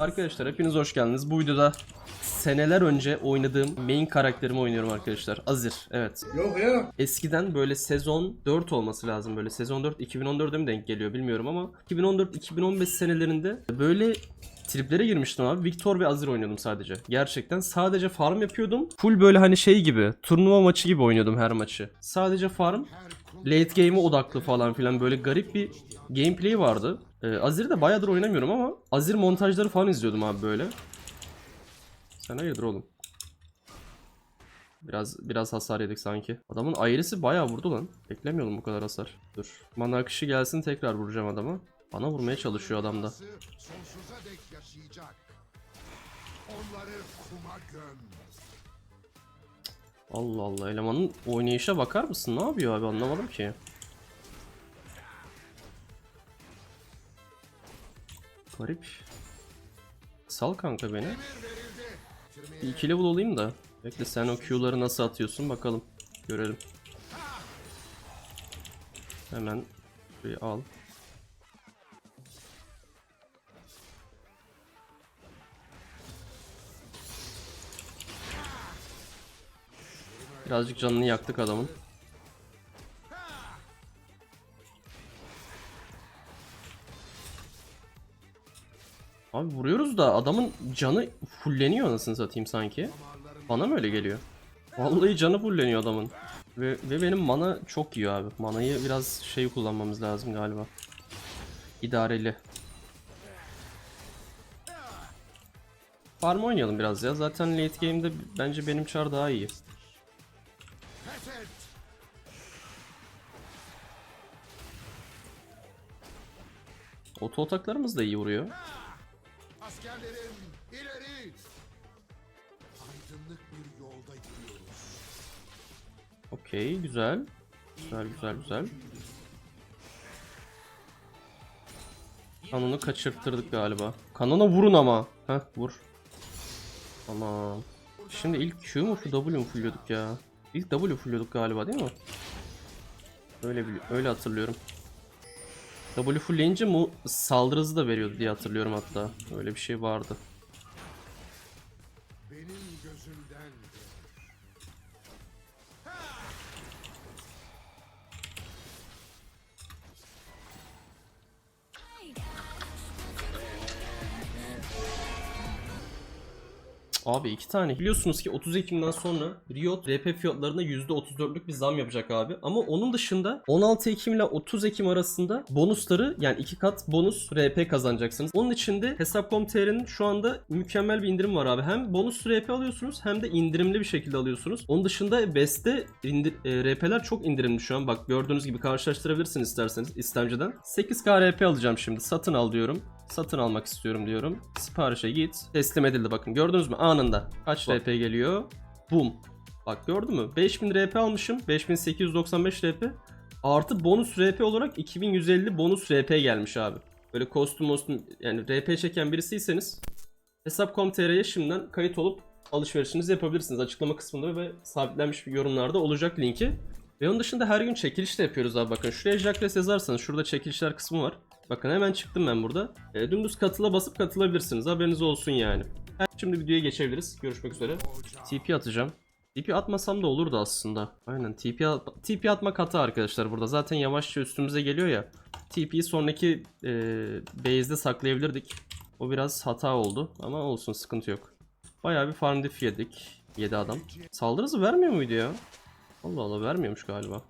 Arkadaşlar hepiniz hoş geldiniz. Bu videoda seneler önce oynadığım main karakterimi oynuyorum arkadaşlar. Azir. Evet. Yok ya. Eskiden böyle sezon 4 olması lazım böyle. Sezon 4 2014'e mi denk geliyor bilmiyorum ama 2014-2015 senelerinde böyle triplere girmiştim abi. Victor ve Azir oynuyordum sadece. Gerçekten sadece farm yapıyordum. Full böyle hani şey gibi turnuva maçı gibi oynuyordum her maçı. Sadece farm late game'e odaklı falan filan böyle garip bir gameplay vardı. Ee, Azir'i de bayağıdır oynamıyorum ama Azir montajları falan izliyordum abi böyle. Sen hayırdır oğlum? Biraz biraz hasar yedik sanki. Adamın ailesi bayağı vurdu lan. Beklemiyordum bu kadar hasar. Dur. Mana akışı gelsin tekrar vuracağım adama. Bana vurmaya çalışıyor adam da. Allah Allah elemanın oynayışa bakar mısın? Ne yapıyor abi anlamadım ki. Garip. Sal kanka beni. Bir iki level olayım da. Bekle sen o Q'ları nasıl atıyorsun bakalım. Görelim. Hemen bir al. Birazcık canını yaktık adamın. Abi vuruyoruz da adamın canı fulleniyor anasını satayım sanki. Bana mı öyle geliyor? Vallahi canı fulleniyor adamın. Ve, ve benim mana çok iyi abi. Manayı biraz şey kullanmamız lazım galiba. İdareli. Farm oynayalım biraz ya. Zaten late game'de bence benim çar daha iyi. Oto ataklarımız da iyi vuruyor. Askerlerim ileri. Aydınlık bir yolda gidiyoruz. Okey güzel. Güzel güzel güzel. Kanonu kaçırttırdık galiba. Kanona vurun ama. Heh vur. Tamam. Şimdi ilk Q mu W mu fulluyorduk ya? İlk W fulluyorduk galiba değil mi? Öyle öyle hatırlıyorum. W fullleyince mu saldırı hızı da veriyordu diye hatırlıyorum hatta. Öyle bir şey vardı. Abi iki tane. Biliyorsunuz ki 30 Ekim'den sonra Riot RP fiyatlarına %34'lük bir zam yapacak abi. Ama onun dışında 16 Ekim ile 30 Ekim arasında bonusları yani iki kat bonus RP kazanacaksınız. Onun için de Hesap.com.tr'nin şu anda mükemmel bir indirim var abi. Hem bonus RP alıyorsunuz hem de indirimli bir şekilde alıyorsunuz. Onun dışında Best'te indir, e, RP'ler çok indirimli şu an. Bak gördüğünüz gibi karşılaştırabilirsiniz isterseniz istemceden. 8K RP alacağım şimdi. Satın al diyorum. Satın almak istiyorum diyorum. Siparişe git. Teslim edildi bakın. Gördünüz mü? Anında. Kaç RP geliyor? Boom. Bak gördün mü? 5000 RP almışım. 5895 RP. Artı bonus RP olarak 2150 bonus RP gelmiş abi. Böyle kostüm kostüm yani RP çeken birisiyseniz Hesap.com.tr'ye şimdiden kayıt olup alışverişinizi yapabilirsiniz. Açıklama kısmında ve sabitlenmiş bir yorumlarda olacak linki. Ve onun dışında her gün çekiliş de yapıyoruz abi bakın. Şuraya Jacques yazarsanız şurada çekilişler kısmı var. Bakın hemen çıktım ben burada. E, dümdüz katıla basıp katılabilirsiniz. Haberiniz olsun yani. Şimdi videoya geçebiliriz. Görüşmek üzere. TP atacağım. TP atmasam da olurdu aslında. Aynen TP, at- TP atmak hata arkadaşlar burada. Zaten yavaşça üstümüze geliyor ya. TP'yi sonraki e, base'de saklayabilirdik. O biraz hata oldu ama olsun sıkıntı yok. Bayağı bir farm diff yedik. 7 adam. Saldırı hızı vermiyor muydu ya? Allah Allah vermiyormuş galiba.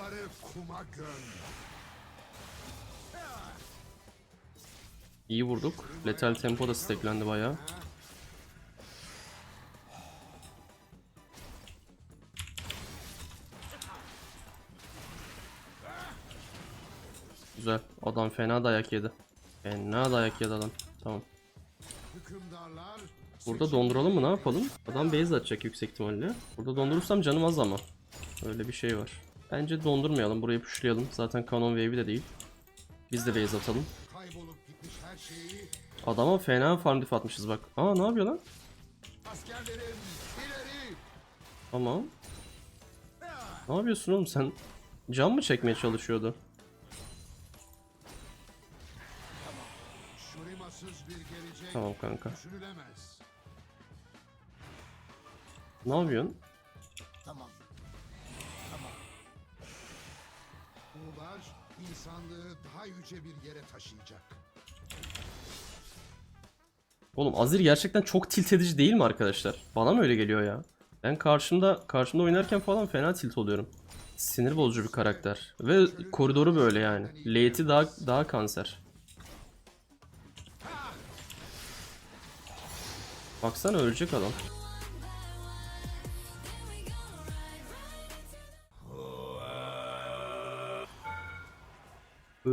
Onları kuma göm. İyi vurduk. Lethal tempo da stacklendi bayağı. Güzel. Adam fena dayak yedi. Fena dayak yedi adam. Tamam. Burada donduralım mı ne yapalım? Adam base atacak yüksek ihtimalle. Burada dondurursam canım az ama. Öyle bir şey var. Bence dondurmayalım. Burayı puşlayalım. Zaten Canon Wave'i de değil. Biz de base atalım. Adama fena farm dif atmışız bak. Aa ne yapıyor lan? Tamam. Ne yapıyorsun oğlum sen? Can mı çekmeye çalışıyordu? Tamam kanka. Ne yapıyorsun? Buğular insanlığı daha yüce bir yere taşıyacak. Oğlum Azir gerçekten çok tilt edici değil mi arkadaşlar? Bana mı öyle geliyor ya? Ben karşımda karşımda oynarken falan fena tilt oluyorum. Sinir bozucu bir karakter. Ve koridoru böyle yani. Late'i daha daha kanser. Baksana ölecek adam.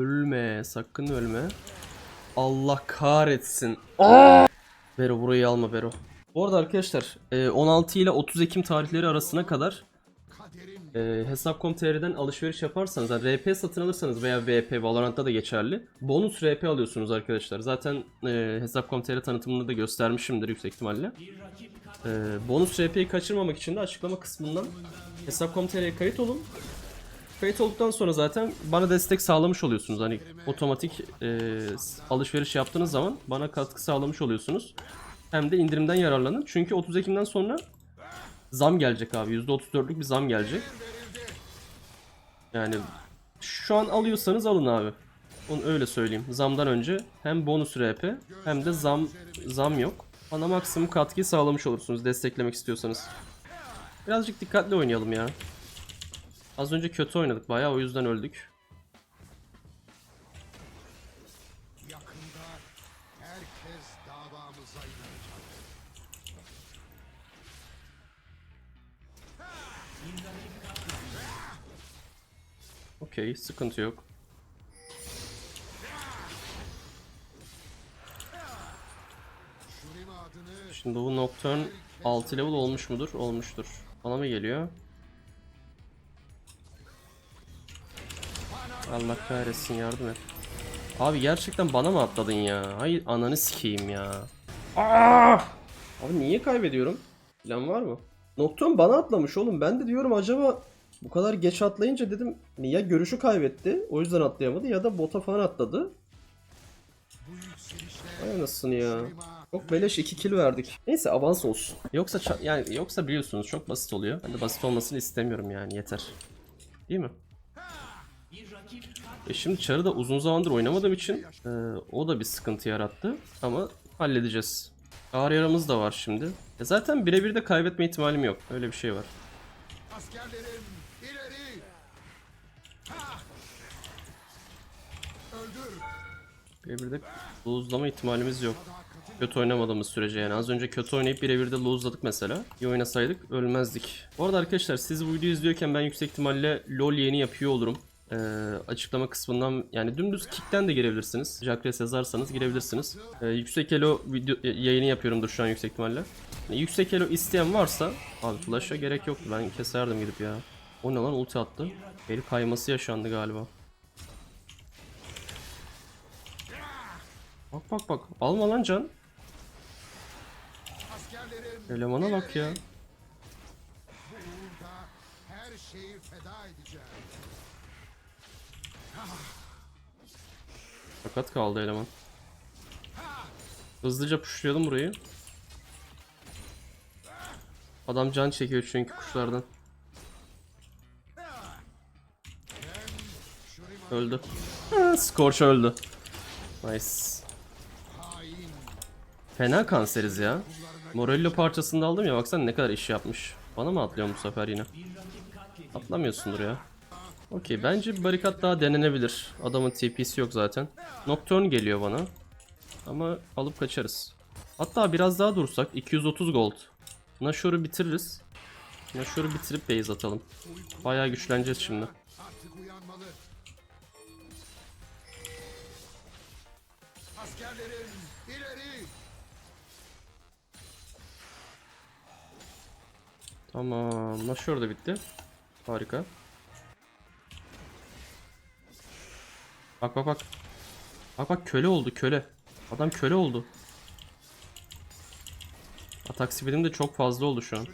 Ölme, sakın ölme. Allah kahretsin. Bero burayı alma Bero. Bu arada arkadaşlar e, 16 ile 30 Ekim tarihleri arasına kadar e, Hesap.com.tr'den alışveriş yaparsanız yani RP satın alırsanız veya VP Valorant'ta da geçerli. Bonus RP alıyorsunuz arkadaşlar. Zaten e, Hesap.com.tr tanıtımını da göstermişimdir yüksek ihtimalle. E, bonus RP'yi kaçırmamak için de açıklama kısmından Hesap.com.tr'ye kayıt olun. Kayıt olduktan sonra zaten bana destek sağlamış oluyorsunuz. Hani otomatik e, alışveriş yaptığınız zaman bana katkı sağlamış oluyorsunuz. Hem de indirimden yararlanın. Çünkü 30 Ekim'den sonra zam gelecek abi. %34'lük bir zam gelecek. Yani şu an alıyorsanız alın abi. Onu öyle söyleyeyim. Zamdan önce hem bonus RP hem de zam zam yok. Bana maksimum katkıyı sağlamış olursunuz desteklemek istiyorsanız. Birazcık dikkatli oynayalım ya. Az önce kötü oynadık bayağı o yüzden öldük. Okey sıkıntı yok. Şimdi bu Nocturne 6 level olmuş mudur? Olmuştur. Bana mı geliyor? Allah kahretsin yardım et. Abi gerçekten bana mı atladın ya? Hayır ananı sikeyim ya. Aa! Abi niye kaybediyorum? Plan var mı? Nocturne bana atlamış oğlum. Ben de diyorum acaba bu kadar geç atlayınca dedim ya görüşü kaybetti. O yüzden atlayamadı ya da bota falan atladı. Ay anasını ya. Çok beleş 2 kill verdik. Neyse avans olsun. Yoksa yani yoksa biliyorsunuz çok basit oluyor. Ben de basit olmasını istemiyorum yani yeter. Değil mi? E şimdi Char'ı da uzun zamandır oynamadığım için e, o da bir sıkıntı yarattı. Ama halledeceğiz. Ağır yaramız da var şimdi. E zaten birebir de kaybetme ihtimalim yok. Öyle bir şey var. askerlerim ileri. Ha! Öldür. Birebir de lose'lama ihtimalimiz yok. Kötü oynamadığımız sürece yani. Az önce kötü oynayıp birebir de lose'ladık mesela. İyi oynasaydık ölmezdik. Bu arada arkadaşlar siz bu videoyu izliyorken ben yüksek ihtimalle LoL yeni yapıyor olurum. Ee, açıklama kısmından yani dümdüz kickten de girebilirsiniz. Jacques yazarsanız girebilirsiniz. Ee, yüksek elo video e, yayını yapıyorumdur şu an yüksek ihtimalle. Yani yüksek elo isteyen varsa abi flash'a gerek yoktu. Ben keserdim gidip ya. O ne lan ulti attı. El kayması yaşandı galiba. Bak bak bak. Alma lan can. Elemana bak ya. her şeyi feda edeceğim. Fakat kaldı eleman. Hızlıca pushlayalım burayı. Adam can çekiyor çünkü kuşlardan. Öldü. Scorch öldü. Nice. Fena kanseriz ya. Morello parçasını aldım ya baksana ne kadar iş yapmış. Bana mı atlıyor bu sefer yine? Atlamıyorsundur ya. Okey bence barikat daha denenebilir. Adamın TP'si yok zaten. Nocturne geliyor bana. Ama alıp kaçarız. Hatta biraz daha dursak 230 gold. Nashore'u bitiririz. Nashore'u bitirip base atalım. Bayağı güçleneceğiz şimdi. Tamam. Nashore da bitti. Harika. Bak bak bak. Bak bak köle oldu köle. Adam köle oldu. Atak speedim de çok fazla oldu şu an.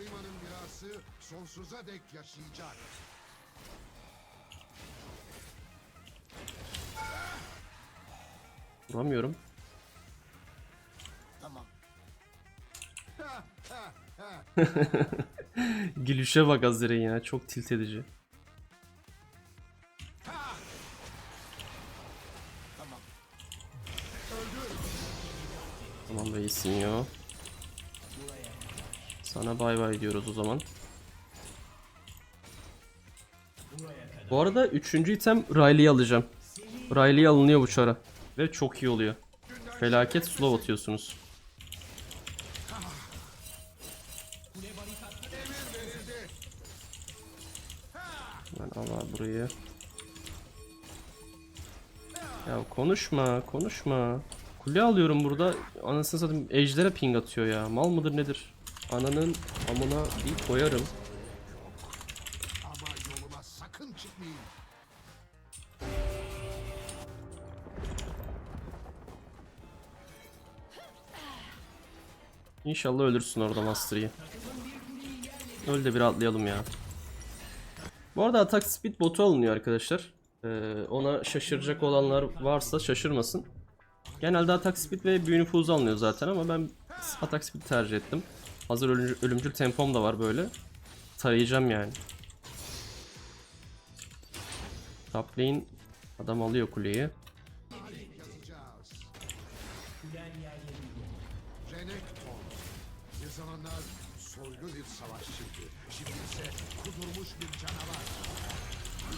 Vuramıyorum. Tamam. Gülüşe bak Azire yine çok tilt edici. Tamam be iyisin ya. Sana bay bay diyoruz o zaman. Bu arada üçüncü item Riley'i alacağım. Riley alınıyor bu çara. Ve çok iyi oluyor. Felaket slow atıyorsunuz. Ben al abi burayı. Ya konuşma, konuşma. Kule alıyorum burada. Anasını satayım ejderha ping atıyor ya. Mal mıdır nedir? Ananın amına bir koyarım. İnşallah ölürsün orada Master Yi. Öl de bir atlayalım ya. Bu arada atak speed botu alınıyor arkadaşlar. Ee, ona şaşıracak olanlar varsa şaşırmasın. Genelde atak speed ve büyü nüfuzu alınıyor zaten ama ben atak speed tercih ettim. Hazır ölümcül, ölümcül tempom da var böyle. Tarayacağım yani. Top lane adam alıyor kuleyi.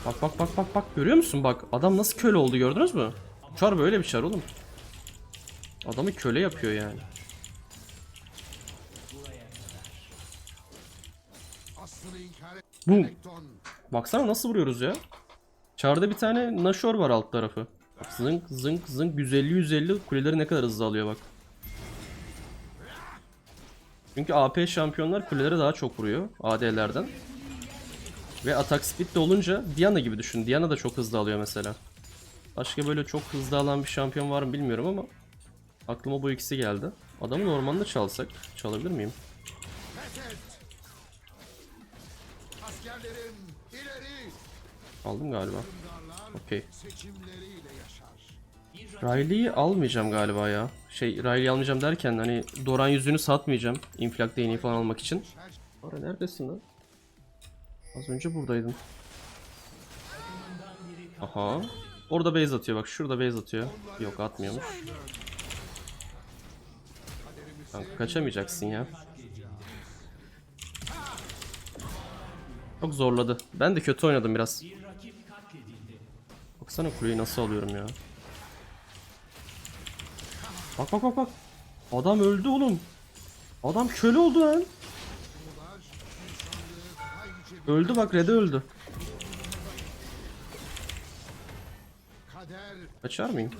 Bak bak bak bak bak görüyor musun bak adam nasıl köle oldu gördünüz mü? Çar böyle bir çar oğlum. Adamı köle yapıyor yani. Renekton. Baksana nasıl vuruyoruz ya. Çarda bir tane Nashor var alt tarafı. Bak zınk zınk zınk 150 150 kuleleri ne kadar hızlı alıyor bak. Çünkü AP şampiyonlar kulelere daha çok vuruyor AD'lerden. Ve atak speed de olunca Diana gibi düşün. Diana da çok hızlı alıyor mesela. Başka böyle çok hızlı alan bir şampiyon var mı bilmiyorum ama aklıma bu ikisi geldi. Adamın ormanını çalsak çalabilir miyim? Fethet. Askerlerim ileri. Aldım galiba. Okey. Riley'i almayacağım galiba ya. Şey Riley'i almayacağım derken hani Doran yüzünü satmayacağım. Inflak değneği falan almak için. Ara neredesin lan? Az önce buradaydın. Aha. Orada base atıyor bak şurada base atıyor. Yok atmıyormuş. Kanka kaçamayacaksın ya. Çok zorladı. Ben de kötü oynadım biraz. Baksana kuleyi nasıl alıyorum ya. Bak bak bak bak. Adam öldü oğlum. Adam köle oldu lan. Öldü bak Red'e öldü. Kaçar mıyım?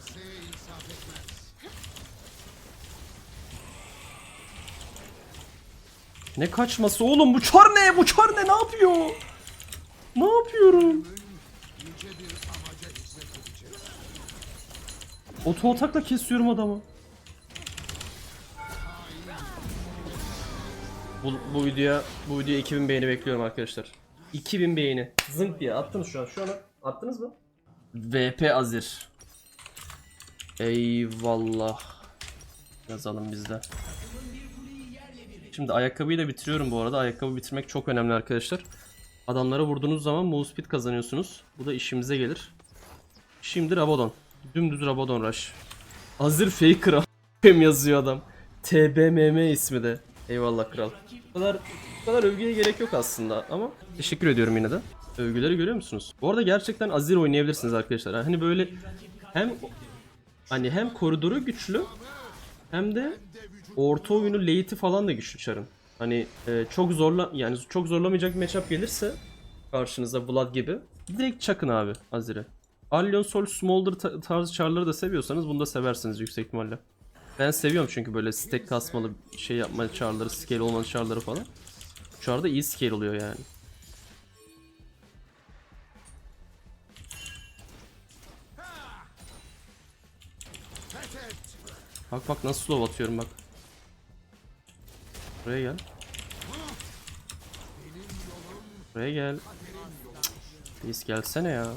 Ne kaçması oğlum bu çar ne? Bu çar ne? Ne yapıyor? Ne yapıyorum? Oto atakla kesiyorum adamı. Bu, bu videoya bu videoya 2000 beğeni bekliyorum arkadaşlar. 2000 beğeni. Zınk diye attınız şu an. Şu an attınız mı? VP Azir. Eyvallah. Yazalım bizde. Şimdi ayakkabıyı da bitiriyorum bu arada. Ayakkabı bitirmek çok önemli arkadaşlar. Adamlara vurduğunuz zaman move speed kazanıyorsunuz. Bu da işimize gelir. Şimdi Rabadon. Dümdüz Rabadon Rush. Azir Faker yazıyor adam. TBMM ismi de. Eyvallah kral. Bu kadar, bu kadar övgüye gerek yok aslında ama teşekkür ediyorum yine de. Övgüleri görüyor musunuz? Bu arada gerçekten Azir oynayabilirsiniz arkadaşlar. Hani böyle hem hani hem koridoru güçlü hem de orta oyunu late'i falan da güçlü çarın. Hani e, çok zorla yani çok zorlamayacak bir matchup gelirse karşınıza Vlad gibi direkt çakın abi Azir'e. Allion Sol Smolder ta- tarzı çarları da seviyorsanız bunu da seversiniz yüksek ihtimalle. Ben seviyorum çünkü böyle stack kasmalı şey yapma çarları, scale olmalı çarları falan. Şu arada iyi scale oluyor yani. Bak bak nasıl slow atıyorum bak. Buraya gel. Buraya gel. Reis gelsene ya.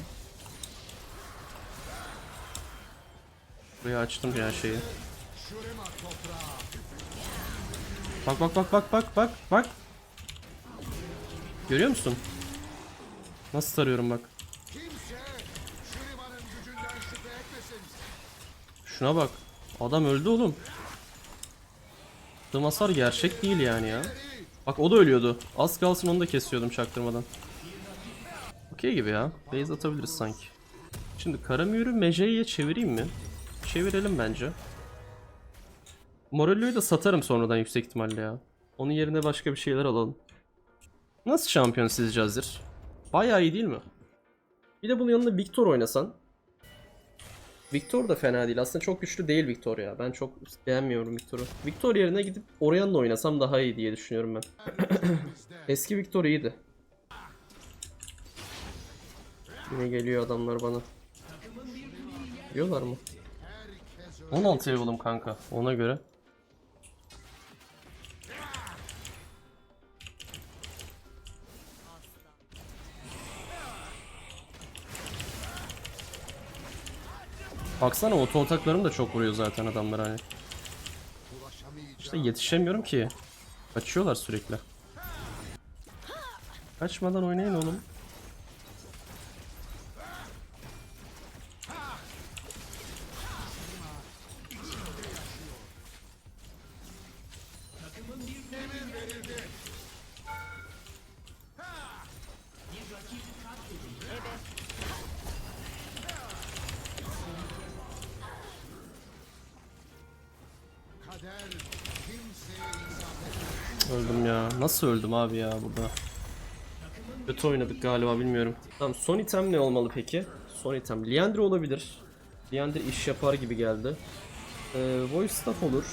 Buraya açtım ya şeyi. Bak bak bak bak bak bak bak. Görüyor musun? Nasıl sarıyorum bak. Şuna bak. Adam öldü oğlum. Attığım hasar gerçek değil yani ya. Bak o da ölüyordu. Az kalsın onu da kesiyordum çaktırmadan. Okey gibi ya. Base atabiliriz sanki. Şimdi Karamür'ü Mejei'ye çevireyim mi? Çevirelim bence. Morello'yu da satarım sonradan yüksek ihtimalle ya. Onun yerine başka bir şeyler alalım. Nasıl şampiyon sizce Azir? Bayağı iyi değil mi? Bir de bunun yanında Victor oynasan. Victor da fena değil. Aslında çok güçlü değil Victor ya. Ben çok beğenmiyorum Victor'u. Victor yerine gidip Orianna'la oynasam daha iyi diye düşünüyorum ben. Eski Victor iyiydi. Yine geliyor adamlar bana. Geliyorlar mı? 16 level'ım kanka. Ona göre. Baksana oto ataklarım da çok vuruyor zaten adamlar hani. İşte yetişemiyorum ki. Kaçıyorlar sürekli. Kaçmadan oynayın oğlum. Öldüm ya. Nasıl öldüm abi ya burada? Kötü oynadık galiba bilmiyorum. Tamam son item ne olmalı peki? Son item. Liandry olabilir. Liandry iş yapar gibi geldi. Ee, Voice Staff olur.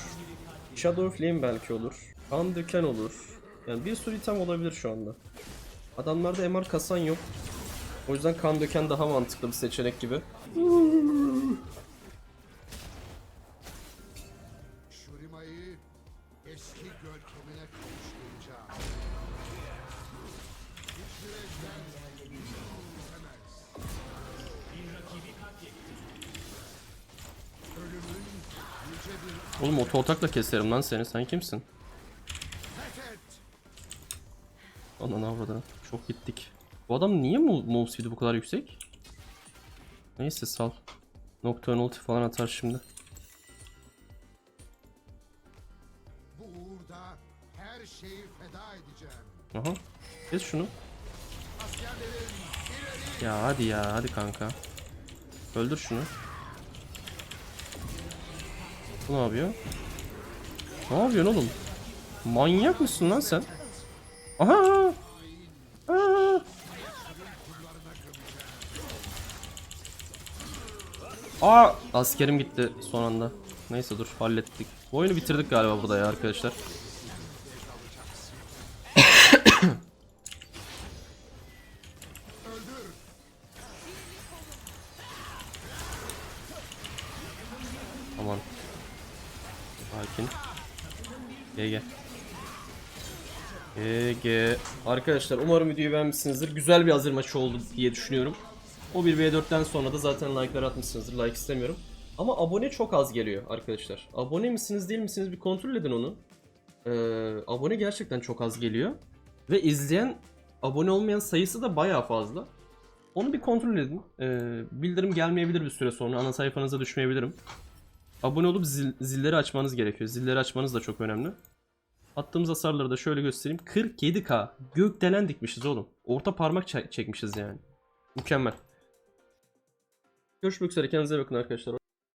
Shadow Flame belki olur. Kan Döken olur. Yani bir sürü item olabilir şu anda. Adamlarda MR kasan yok. O yüzden kan döken daha mantıklı bir seçenek gibi. Oğlum oto atakla keserim lan seni. Sen kimsin? Ananı avradını. Çok gittik. Bu adam niye move speed'i bu kadar yüksek? Neyse sal. Nocturne ulti falan atar şimdi. Bu uğurda her şeyi feda edeceğim. Aha. Kes şunu. Ya hadi ya hadi kanka. Öldür şunu. Bu ne yapıyor? Ne yapıyorsun oğlum? Manyak mısın lan sen? Aha! Aa! Aa! Askerim gitti son anda. Neyse dur hallettik. Bu oyunu bitirdik galiba burada ya arkadaşlar. Arkadaşlar umarım videoyu beğenmişsinizdir. Güzel bir hazır maçı oldu diye düşünüyorum. O 1v4'ten sonra da zaten like'lar atmışsınızdır. Like istemiyorum. Ama abone çok az geliyor arkadaşlar. Abone misiniz değil misiniz bir kontrol edin onu. Ee, abone gerçekten çok az geliyor. Ve izleyen abone olmayan sayısı da bayağı fazla. Onu bir kontrol edin. Ee, bildirim gelmeyebilir bir süre sonra. Ana sayfanıza düşmeyebilirim. Abone olup zil- zilleri açmanız gerekiyor. Zilleri açmanız da çok önemli. Attığımız hasarları da şöyle göstereyim. 47k. Gökdelen dikmişiz oğlum. Orta parmak çek- çekmişiz yani. Mükemmel. Görüşmek üzere. Kendinize bakın arkadaşlar.